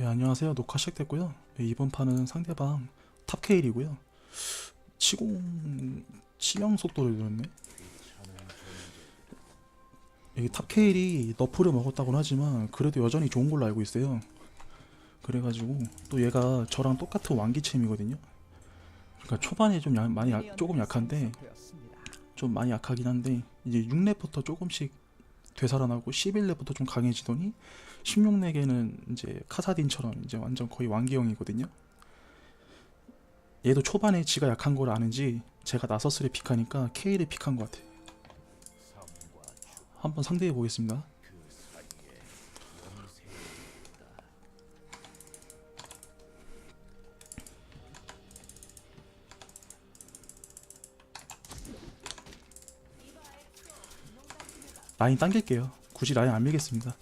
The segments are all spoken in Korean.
예, 안녕하세요. 녹화 시작됐고요. 예, 이번 판은 상대방 탑케일이고요. 치공 치명 속도를 늘었네. 이 탑케일이 너프를 먹었다고는 하지만 그래도 여전히 좋은 걸로 알고 있어요. 그래가지고 또 얘가 저랑 똑같은 왕기챔이거든요. 그러니까 초반에 좀 야- 많이 약- 조금 약한데 좀 많이 약하긴 한데 이제 6렙부터 조금씩 되살아나고 11렙부터 좀 강해지더니 16렙에는 이제 카사딘처럼 이제 완전 거의 왕기형이거든요. 얘도 초반에 지가 약한 걸 아는지 제가 나서스를 픽하니까 K를 픽한 것 같아. 한번 상대해 보겠습니다. 라인 당길게요. 굳이 라인 안 밀겠습니다.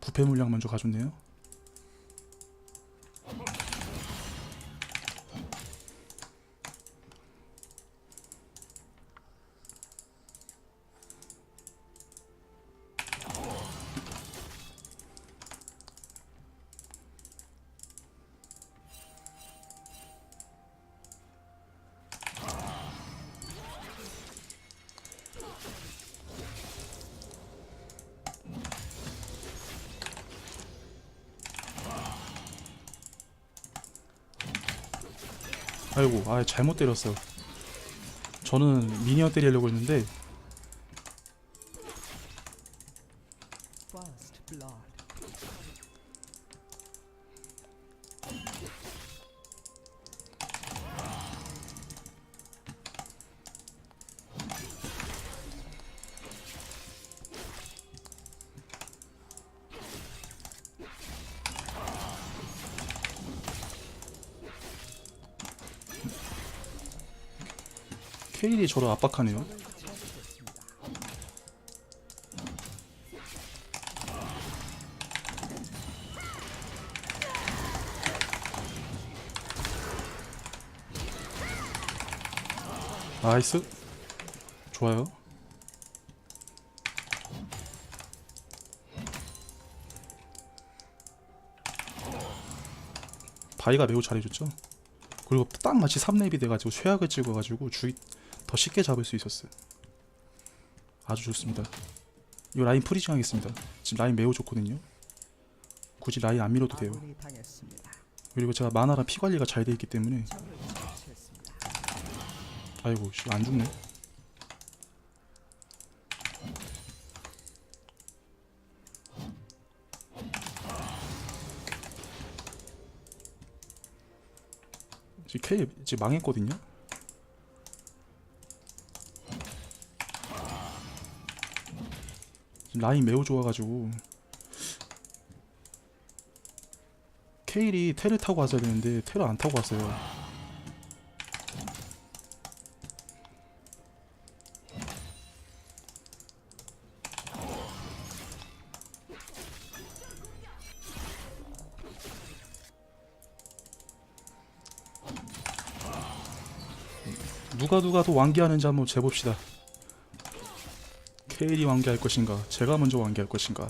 부패 물량 먼저 가졌네요. 아이고, 아 잘못 때렸어. 저는 미니언 때리려고 했는데 저를 압박하네요. 나이스. 좋아요. 바이가 매우 잘해줬죠. 그리고 딱 마치 3렙이 돼가지고 쇠약을 찍어가지고 주의 더 쉽게 잡을 수 있었어요. 아주 좋습니다. 이거 라인 프리징 하겠습니다. 지금 라인 매우 좋거든요. 굳이 라인 안 밀어도 돼요. 그리고 제가 마나랑 피 관리가 잘 돼 있기 때문에. 아이고 씨, 안 죽네. 지금 K 지금 망했거든요. 라인 매우 좋아가지고 케일이 테를 타고 왔어야 되는데 테를 안 타고 왔어요. 누가 누가 더 완기하는지 한번 재봅시다. 케일이 완기할 것인가? 제가 먼저 완기할 것인가?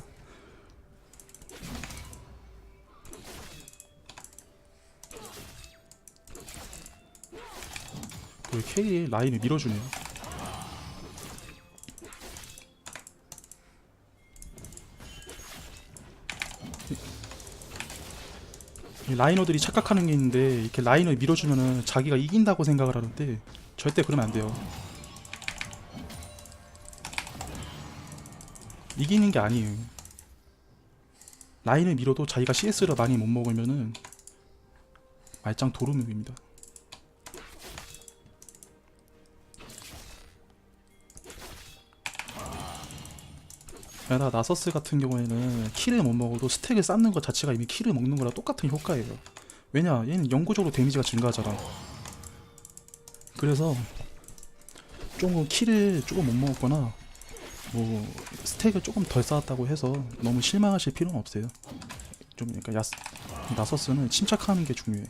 그 케일이 라인을 밀어주네요. 이 라이너들이 착각하는 게 있는데 이렇게 라인을 밀어주면은 자기가 이긴다고 생각을 하는데 절대 그러면 안 돼요. 이기는 게 아니에요. 라인을 밀어도 자기가 CS를 많이 못 먹으면은 말짱 도루묵입니다. 게다가 나서스 같은 경우에는 킬을 못 먹어도 스택을 쌓는 것 자체가 이미 킬을 먹는 거랑 똑같은 효과예요. 왜냐, 얘는 영구적으로 데미지가 증가하잖아. 그래서 조금 킬을 조금 못 먹었거나 뭐 스택을 조금 덜 쌓았다고 해서 너무 실망하실 필요는 없어요. 좀 그러니까 야스, 나서스는 침착하는 게 중요해.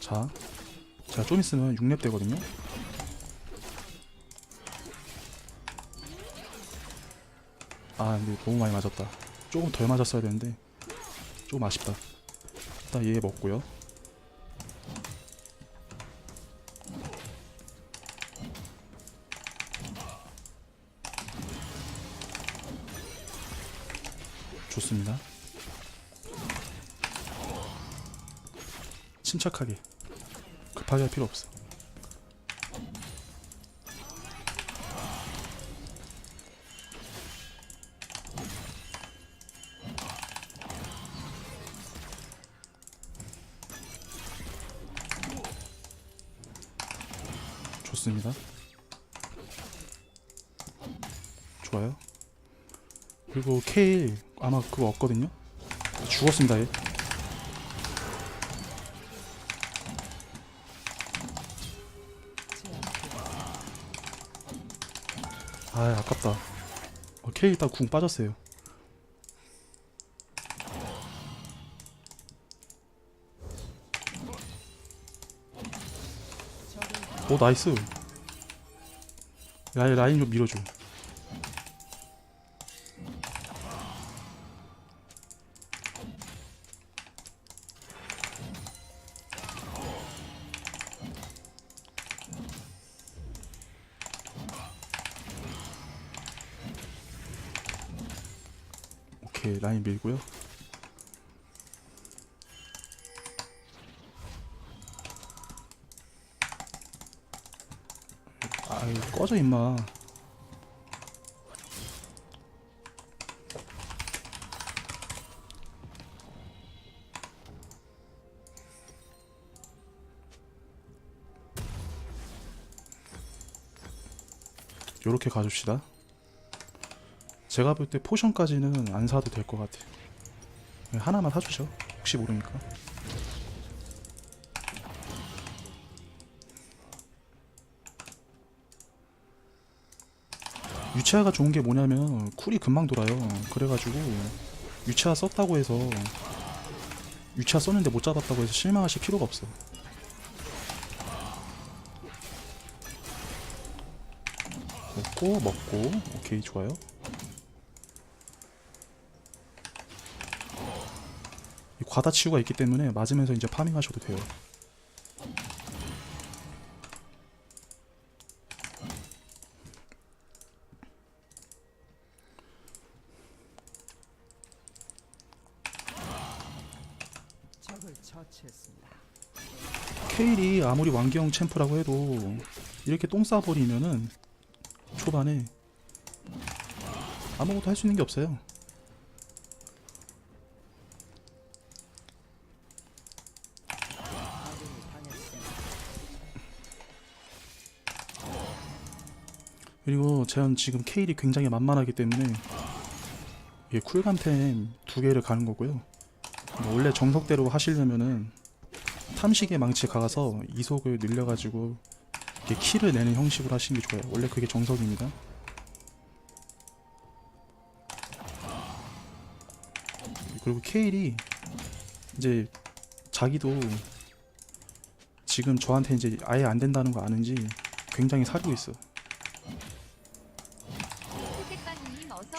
자, 제가 좀 있으면 6렙 되거든요. 아, 근데 너무 많이 맞았다. 조금 덜 맞았어야 되는데 조금 아쉽다. 일단 얘 먹고요. 좋습니다. 침착하게 급하게 할 필요 없어. 좋습니다. 좋아요. 그리고 케일 아마 그거 없거든요. 죽었습니다 얘. 아 아깝다. 어, 케일 일단 궁 빠졌어요. 오 나이스. 라인 라인 좀 밀어줘. 오케이 라인 밀고요. 아이 꺼져 임마. 요렇게 가줍시다. 제가 볼 때 포션까지는 안 사도 될 것 같아. 네, 하나만 사주죠. 혹시 모르니까. 유치아가 좋은 게 뭐냐면 쿨이 금방 돌아요. 그래가지고 유치아 썼다고 해서 유치아 썼는데 못 잡았다고 해서 실망하실 필요가 없어. 먹고 먹고 오케이 좋아요. 이 과다치유가 있기 때문에 맞으면서 이제 파밍하셔도 돼요. 아무리 왕기형 챔프라고 해도 이렇게 똥 싸버리면은 초반에 아무것도 할 수 있는 게 없어요. 그리고 제가 지금 케일이 굉장히 만만하기 때문에 이게 쿨감템 두 개를 가는 거고요. 뭐 원래 정석대로 하시려면은 탐식의 망치 가서 이속을 늘려가지고 이렇게 키를 내는 형식으로 하시는 게 좋아요. 원래 그게 정석입니다. 그리고 케일이 이제 자기도 지금 저한테 이제 아예 안 된다는 거 아는지 굉장히 사리고 있어.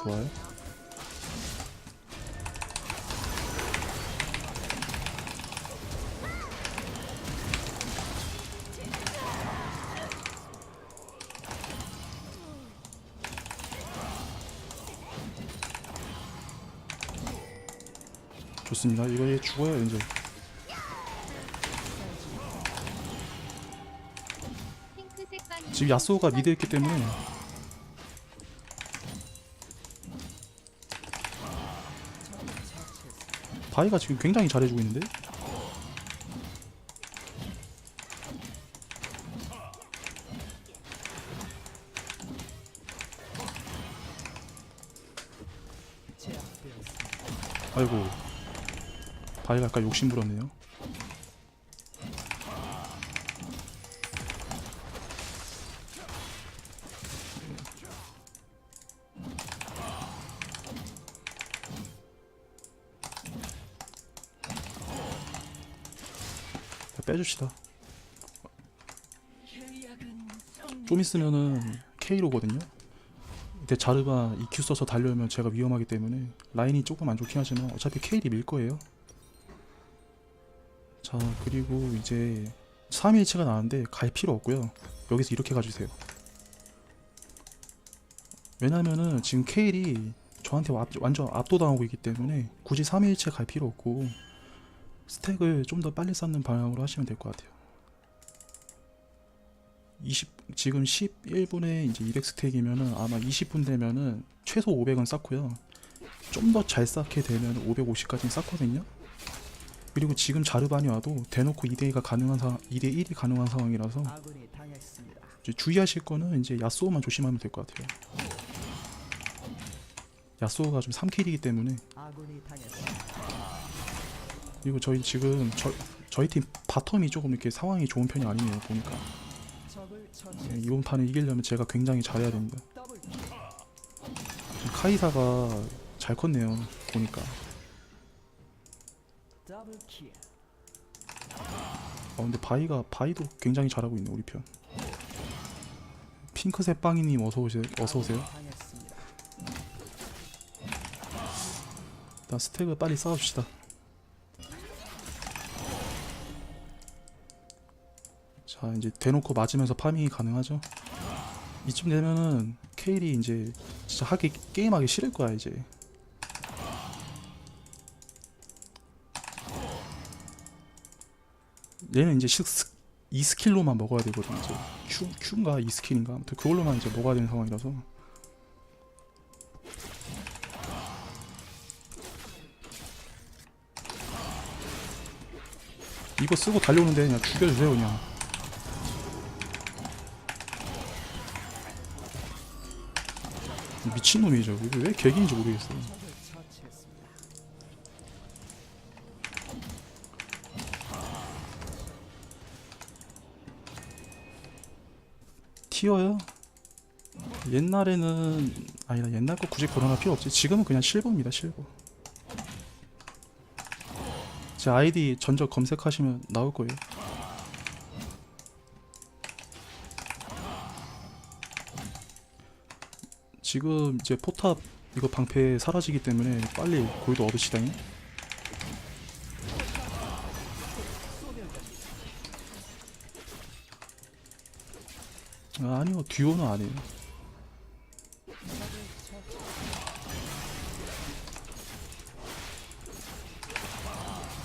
좋아요. 좋습니다. 이거 얘 죽어요 이제. 지금 야스오가 미드에 있기 때문에 바이가 지금 굉장히 잘해주고 있는데 가져갈까 욕심부렸네요. 빼줍시다. 좀 있으면은 K로거든요. 근데 자르바 EQ 써서 달려오면 제가 위험하기 때문에 라인이 조금 안 좋긴 하지만 어차피 K를 밀 거예요. 자 그리고 이제 3일치가 나왔는데 갈 필요 없고요. 여기서 이렇게 가주세요. 왜냐면은 지금 케일이 저한테 와- 완전 압도당하고 있기 때문에 굳이 3일치에 갈 필요 없고 스택을 좀 더 빨리 쌓는 방향으로 하시면 될 것 같아요. 20 지금 11분에 이제 200 스택이면은 아마 20분 되면은 최소 500은 쌓고요. 좀 더 잘 쌓게 되면 550까지 쌓거든요. 그리고 지금 자르반이 와도 대놓고 2대2가 가능한 상황, 2대 1이 가능한 상황이라서. 이제 주의하실 거는 이제 야스오만 조심하면 될 것 같아요. 야스오가 좀 3킬이기 때문에. 그리고 저희 지금 저, 저희 팀 바텀이 조금 이렇게 상황이 좋은 편이 아니네요 보니까 네. 이번 판을 이기려면 제가 굉장히 잘해야 됩니다. 카이사가 잘 컸네요 보니까 어 근데 바이가 바이도 굉장히 잘하고 있네 우리 편. 핑크색 빵이님 어서 오세요. 어서 오세요. 일단 스택을 빨리 쌓아줍시다. 자 이제 대놓고 맞으면서 파밍이 가능하죠. 이쯤 되면은 케일이 이제 진짜 하기 게임하기 싫을 거야 이제. 얘는 이제 식, 스, 이 스킬로만 먹어야 되거든 이제 Q Q인가 이 스킬인가? 아무튼 그걸로만 이제 먹어야 되는 상황이라서. 이거 쓰고 달려오는데 그냥 죽여주세요 그냥. 미친놈이죠. 이거 왜 객인지 모르겠어요 적을 처치했습니다. 티어요? 옛날에는 아니다 옛날 거 굳이 거론할 필요 없지. 지금은 그냥 실버입니다 실버. 제 아이디 전적 검색하시면 나올 거예요. 지금 이제 포탑 이거 방패 사라지기 때문에 빨리 골드 얻으시다잉 아, 아니요 듀오는 아니에요.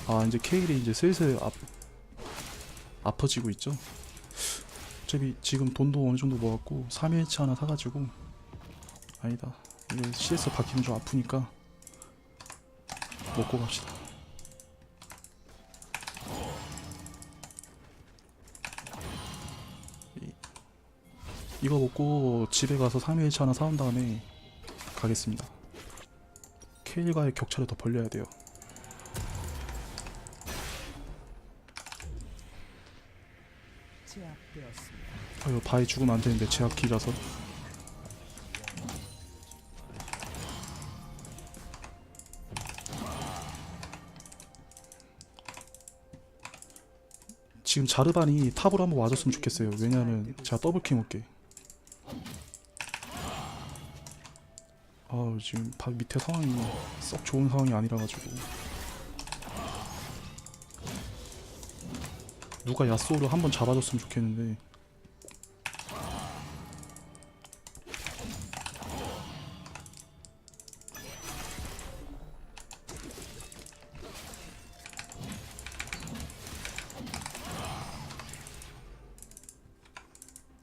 아 이제 케일이 이제 슬슬 아, 아파지고 있죠? 어차피 지금 돈도 어느 정도 모았고 3일치 하나 사가지고. 아니다. 이게 CS 박히면 좀 아프니까 먹고 갑시다 이거 먹고 집에 가서 3일치 하나 사온 다음에 가겠습니다. 케일과의 격차를 더 벌려야 돼요. 아유 바위 죽으면 안 되는데 제압 기라서. 지금 자르반이 탑으로 한번 와줬으면 좋겠어요. 왜냐하면 제가 더블 킹 올게 아 지금 바 밑에 상황이 썩 좋은 상황이 아니라 가지고. 누가 야스오를 한번 잡아줬으면 좋겠는데.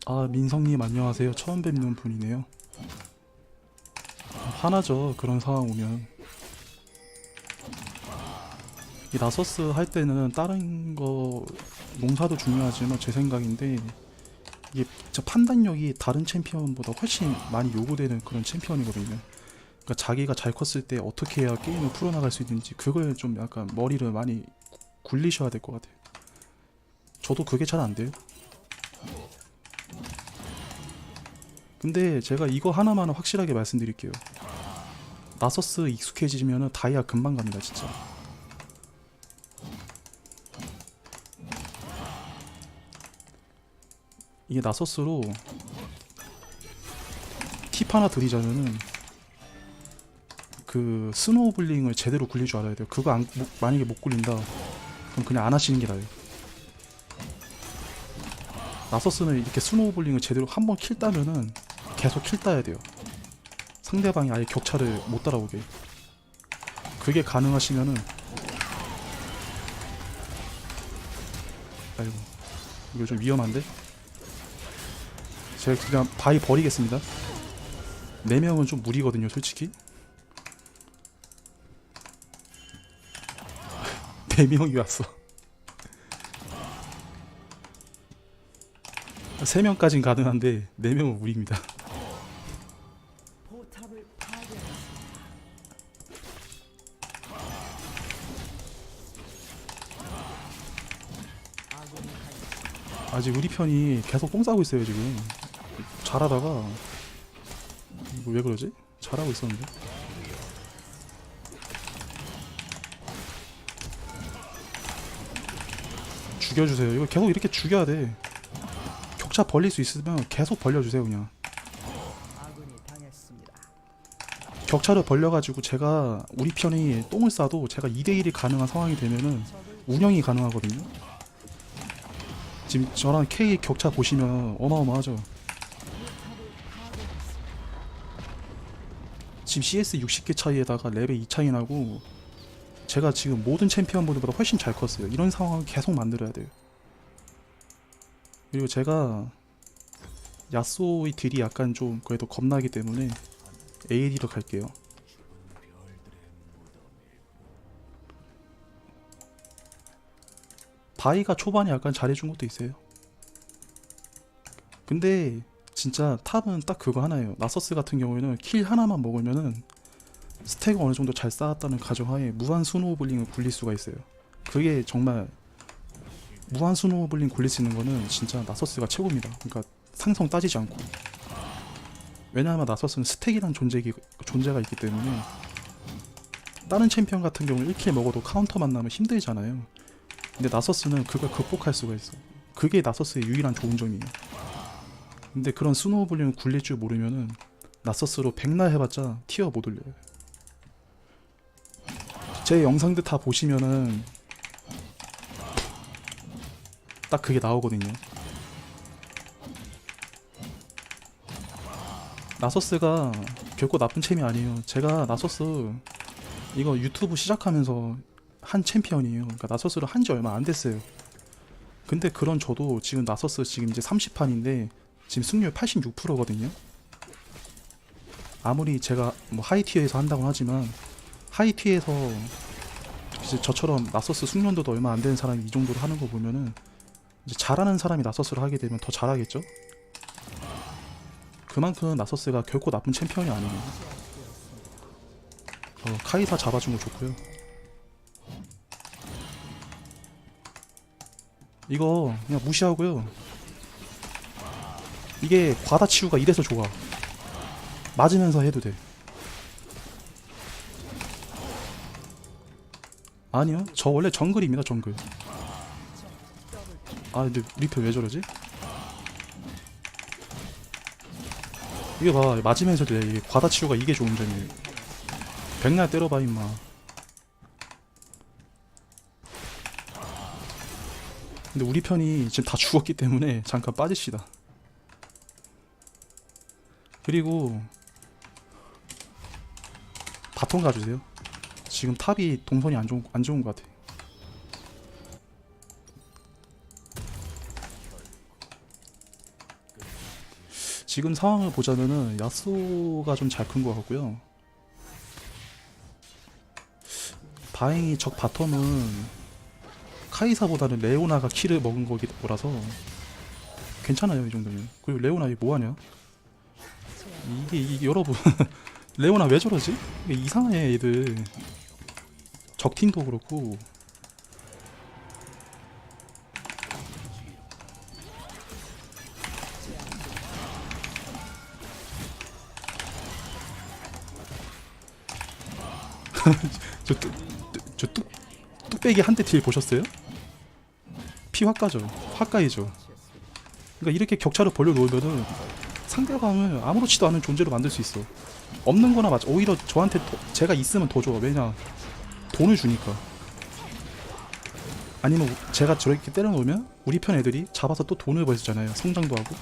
아 민성님 안녕하세요. 처음 뵙는 분이네요 화나죠 그런 상황 오면. 이 나서스 할 때는 다른 거 농사도 중요하지만 제 생각인데 이게 진짜 판단력이 다른 챔피언보다 훨씬 많이 요구되는 그런 챔피언이거든요. 그러니까 자기가 잘 컸을 때 어떻게 해야 게임을 풀어나갈 수 있는지 그걸 좀 약간 머리를 많이 구- 굴리셔야 될 것 같아요. 저도 그게 잘 안 돼요. 근데 제가 이거 하나만 확실하게 말씀드릴게요. 나서스 익숙해지면은 다이아 금방 갑니다, 진짜. 이게 나서스로 팁 하나 드리자면은 그 스노우블링을 제대로 굴릴 줄 알아야 돼요. 그거 안, 못- 만약에 못 굴린다, 그럼 그냥 안 하시는 게 나아요. 나서스는 이렇게 스노우블링을 제대로 한 번 킬 따면은 계속 킬 따야 돼요. 상대방이 아예 격차를 못 따라오게. 그게 가능하시면은 아이고 이거 좀 위험한데? 제가 그냥 바위 버리겠습니다. 4명은 좀 무리거든요, 솔직히. 4명이 왔어. 3명까진 가능한데 4명은 무리입니다. 아직 우리 편이 계속 뽕 싸고 있어요, 지금. 잘하다가 왜 그러지? 잘하고 있었는데. 죽여주세요. 이거 계속 이렇게 죽여야 돼. 격차 벌릴 수 있으면 계속 벌려주세요, 그냥. 격차를 벌려가지고 제가 우리 편이 똥을 싸도 제가 2대1이 가능한 상황이 되면은 운영이 가능하거든요. 지금 저랑 K 격차 보시면 어마어마하죠. 지금 CS 60개 차이에다가 레벨 2 차이 나고 제가 지금 모든 챔피언분들보다 훨씬 잘 컸어요. 이런 상황을 계속 만들어야 돼요. 그리고 제가 야쏘의 딜이 약간 좀 그래도 겁나기 때문에 AD로 갈게요. 바이가 초반에 약간 잘해준 것도 있어요. 근데 진짜 탑은 딱 그거 하나예요. 나서스 같은 경우에는 킬 하나만 먹으면은 스택을 어느 정도 잘 쌓았다는 가정하에 무한 스노우블링을 굴릴 수가 있어요. 그게 정말 무한 스노우블링 굴릴 수 있는 거는 진짜 나서스가 최고입니다. 그러니까 상성 따지지 않고. 왜냐하면 나서스는 스택이란 존재 존재가 있기 때문에 다른 챔피언 같은 경우 1킬 먹어도 카운터 만 나면 힘들잖아요. 근데 나서스는 그걸 극복할 수가 있어. 그게 나서스의 유일한 좋은 점이에요. 근데 그런 스노우블링을 굴릴 줄 모르면은 나서스로 백날 해봤자 티어 못 올려요. 제 영상들 다 보시면은 딱 그게 나오거든요. 나서스가 결코 나쁜 챔이 아니에요. 제가 나서스 이거 유튜브 시작하면서 한 챔피언이에요. 그러니까 나서스를 한 지 얼마 안 됐어요. 근데 그런 저도 지금 나서스 지금 이제 30판인데 지금 승률 86%거든요. 아무리 제가 뭐 하이티어에서 한다고 하지만 하이티에서 이제 저처럼 나서스 숙련도도 얼마 안 되는 사람이 이 정도로 하는 거 보면은 이제 잘하는 사람이 나서스를 하게 되면 더 잘하겠죠? 그만큼 나서스가 결코 나쁜 챔피언이 아니에요. 어, 카이사 잡아준 거 좋고요. 이거 그냥 무시하고요. 이게 과다치유가 이래서 좋아. 맞으면서 해도 돼. 아니요, 저 원래 정글입니다, 정글. 아, 근데 리페 왜 저러지? 이게 봐, 맞으면서 돼. 이게 과다치유가 이게 좋은 점이에요. 백날 때려봐, 임마. 근데 우리 편이 지금 다 죽었기 때문에 잠깐 빠집시다. 그리고 바통 가주세요. 지금 탑이 동선이 안 좋은 안 좋은 것 같아. 지금 상황을 보자면은 야쏘가 좀 잘 큰 것 같고요. 다행히 적 바텀은 카이사보다는 레오나가 키를 먹은 거기 거라서 괜찮아요 이 정도면. 그리고 레오나 이게 뭐하냐? 이게, 이게 여러분 레오나 왜 저러지? 이상해 얘들 적팀도 그렇고 저, 뚝, 뚝- 저 뚝, 뚝배기 한 대 딜 보셨어요? 피 화가죠 화가이죠 그러니까 이렇게 격차를 벌려 놓으면은 상대방을 아무렇지도 않은 존재로 만들 수 있어. 없는 거나 맞아. 오히려 저한테 더- 제가 있으면 더 좋아. 왜냐? 돈을 주니까. 아니면 우- 제가 저렇게 때려놓으면 우리 편 애들이 잡아서 또 돈을 벌잖아요. 성장도 하고.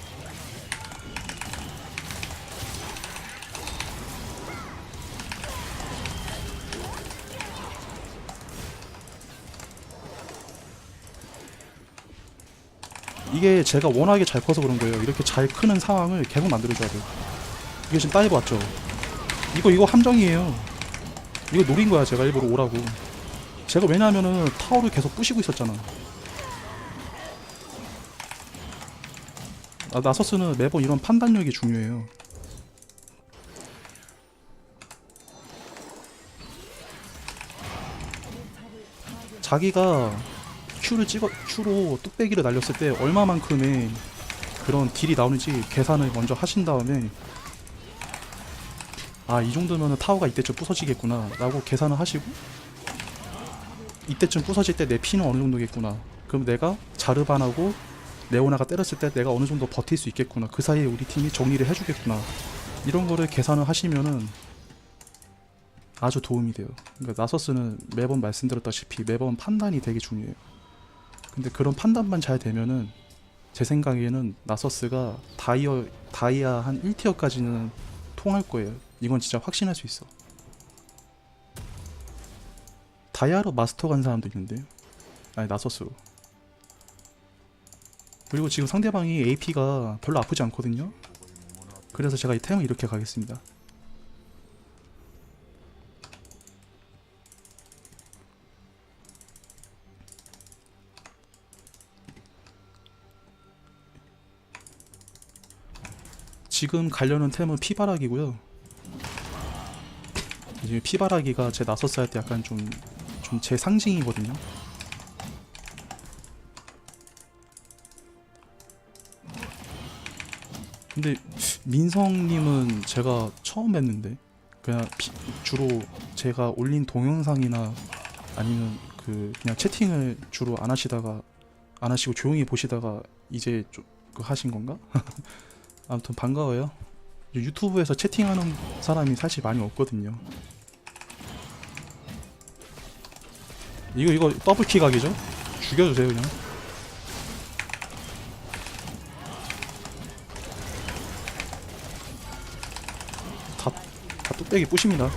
이게 제가 워낙에 잘 커서 그런 거예요. 이렇게 잘 크는 상황을 계속 만들어줘야 돼요. 이게 지금 따이브 왔죠? 이거 이거 함정이에요. 이거 노린 거야 제가 일부러 오라고. 제가 왜냐하면은 타워를 계속 부시고 있었잖아. 아, 나서스는 매번 이런 판단력이 중요해요. 자기가 Q를 찍어 Q로 뚝배기를 날렸을 때 얼마만큼의 그런 딜이 나오는지 계산을 먼저 하신 다음에 아 이 정도면 타워가 이때쯤 부서지겠구나 라고 계산을 하시고 이때쯤 부서질 때 내 피는 어느 정도겠구나. 그럼 내가 자르반하고 레오나가 때렸을 때 내가 어느 정도 버틸 수 있겠구나. 그 사이에 우리 팀이 정리를 해주겠구나. 이런 거를 계산을 하시면은 아주 도움이 돼요. 그러니까 나서스는 매번 말씀드렸다시피 매번 판단이 되게 중요해요 근데 그런 판단만 잘 되면은 제 생각에는 나서스가 다이어 다이아 한 1티어까지는 통할 거예요. 이건 진짜 확신할 수 있어. 다이아로 마스터 간 사람도 있는데요. 아니 나서스로. 그리고 지금 상대방이 AP가 별로 아프지 않거든요. 그래서 제가 이 템을 이렇게 가겠습니다. 지금 가려는 템은 피바라기고요. 이제 피바라기가 제 나서스 할 때 약간 좀 좀 제 상징이거든요. 근데 민성님은 제가 처음 뵀는데 그냥 피- 주로 제가 올린 동영상이나 아니면 그 그냥 채팅을 주로 안 하시다가 안 하시고 조용히 보시다가 이제 좀그 하신 건가? 아무튼 반가워요. 유튜브에서 채팅하는 사람이 사실 많이 없거든요. 이거 이거 더블키 각이죠? 죽여주세요 그냥. 다, 다 뚝배기 부십니다.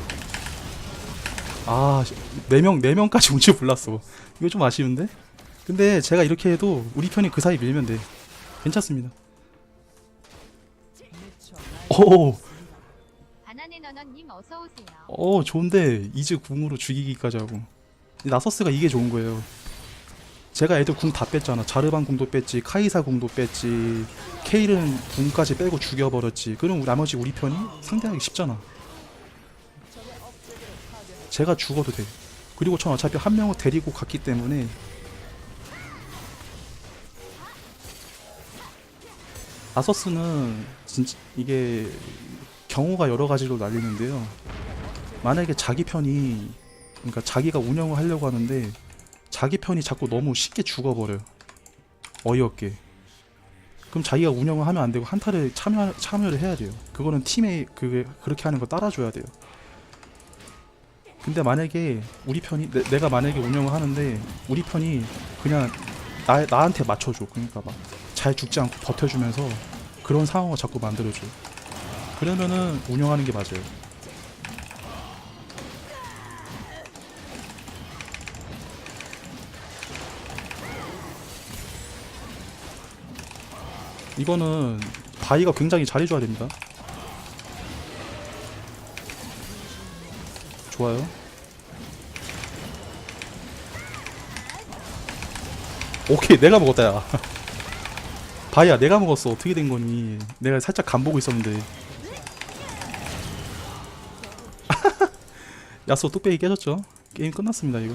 아, 네 명, 네 명까지 온 줄 몰랐어. 이거 좀 아쉬운데? 근데 제가 이렇게 해도 우리 편이 그 사이 밀면 돼. 괜찮습니다. 오, 바나네 너너님 어서 오세요. 어 좋은데 이즈 궁으로 죽이기까지 하고. 이 나서스가 이게 좋은 거예요. 제가 애들 궁 다 뺐잖아. 자르반 궁도 뺐지 카이사 궁도 뺐지 케일은 궁까지 빼고 죽여버렸지. 그럼 나머지 우리 편이 상대하기 쉽잖아. 제가 죽어도 돼. 그리고 전 어차피 한 명을 데리고 갔기 때문에 나서스는 진짜 이게 경우가 여러 가지로 날리는데요. 만약에 자기 편이 그러니까 자기가 운영을 하려고 하는데 자기 편이 자꾸 너무 쉽게 죽어버려. 어이없게. 그럼 자기가 운영을 하면 안 되고 한타를 참여 참여를 해야 돼요. 그거는 팀에 그 그렇게 하는 거 따라줘야 돼요. 근데 만약에 우리 편이 내, 가 만약에 운영을 하는데 우리 편이 그냥 나 나한테 맞춰줘. 그러니까 막 잘 죽지 않고 버텨주면서 그런 상황을 자꾸 만들어줘. 그러면은 운영하는 게 맞아요. 이거는 바이가 굉장히 잘해줘야 됩니다. 좋아요. 오케이, 내가 먹었다, 야. 바이야, 내가 먹었어. 어떻게 된 거니? 내가 살짝 간 보고 있었는데. 야쏘 뚝배기 깨졌죠? 게임 끝났습니다, 이거.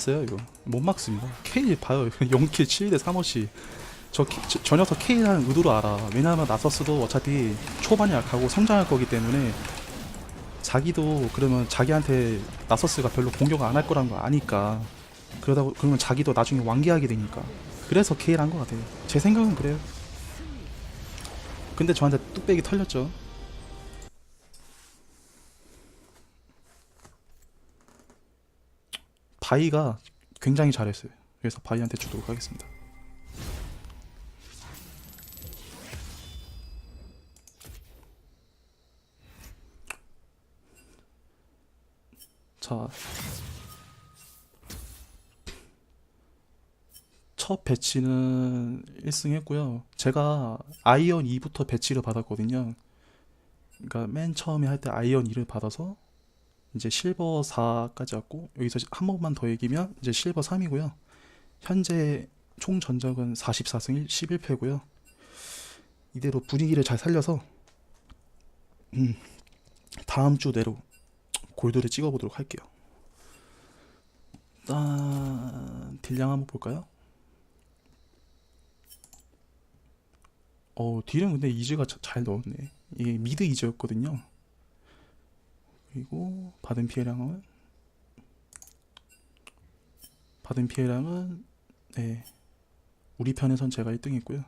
끝났어요 이거 못 막습니다 K 봐요 0킬 7대 3어시 저, 저, 저 녀석 K라는 의도로 알아. 왜냐하면 나서스도 어차피 초반에 약하고 성장할 거기 때문에 자기도 그러면 자기한테 나서스가 별로 공격 안할 거라는 거 아니까 그러다 보- 그러면 자기도 나중에 완기하게 되니까 그래서 K를 한것 같아요. 제 생각은 그래요. 근데 저한테 뚝배기 털렸죠. 바이가 굉장히 잘했어요. 그래서 바이한테 주도록 하겠습니다. 자, 첫 배치는 1승 했고요. 제가 아이언 2부터 배치를 받았거든요. 그러니까 맨 처음에 할 때 아이언 2를 받아서 이제 실버 4까지 왔고 여기서 한 번만 더 이기면 이제 실버 3이고요. 현재 총 전적은 44승 11패고요. 이대로 분위기를 잘 살려서 음, 다음 주 내로 골드를 찍어보도록 할게요. 일단 딜량 한번 볼까요? 어 딜은 근데 이즈가 자- 잘 넣었네. 이게 미드 이즈였거든요. 그리고 받은 피해량은 받은 피해량은 네 우리 편에선 제가 1등 했고요.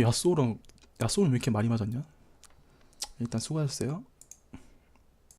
야쏘랑 야쏘는 왜 이렇게 많이 맞았냐? 일단 수고하셨어요.